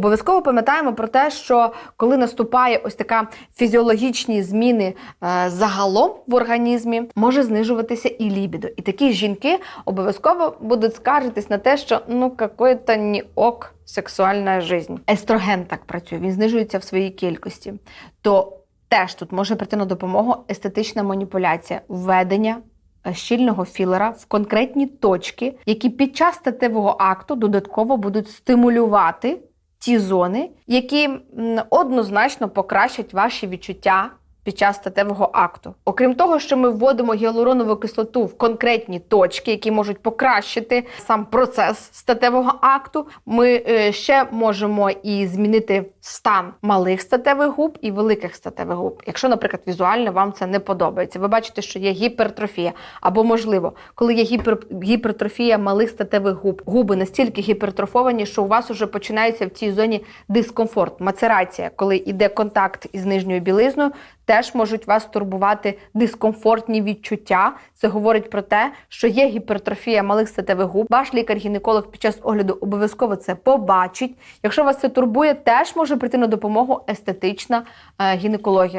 Обов'язково пам'ятаємо про те, що коли наступає ось така фізіологічні зміни е, загалом в організмі, може знижуватися і лібідо. І такі жінки обов'язково будуть скаржитись на те, що ну какой-то не ок сексуальна жизнь. Естроген так працює, він знижується в своїй кількості. То теж тут може прийти на допомогу естетична маніпуляція, введення е, щільного філера в конкретні точки, які під час статевого акту додатково будуть стимулювати ті зони, які однозначно покращать ваші відчуття. Під час статевого акту, окрім того, що ми вводимо гіалуронову кислоту в конкретні точки, які можуть покращити сам процес статевого акту, ми е, ще можемо і змінити стан малих статевих губ і великих статевих губ. Якщо, наприклад, візуально вам це не подобається, ви бачите, що є гіпертрофія, або можливо, коли є гіпер, гіпертрофія малих статевих губ, губи настільки гіпертрофовані, що у вас вже починається в цій зоні дискомфорт, мацерація, коли йде контакт із нижньою білизною, теж можуть вас турбувати дискомфортні відчуття. Це говорить про те, що є гіпертрофія малих статевих губ. Ваш лікар-гінеколог під час огляду обов'язково це побачить. Якщо вас це турбує, теж може прийти на допомогу естетична е, гінекологія.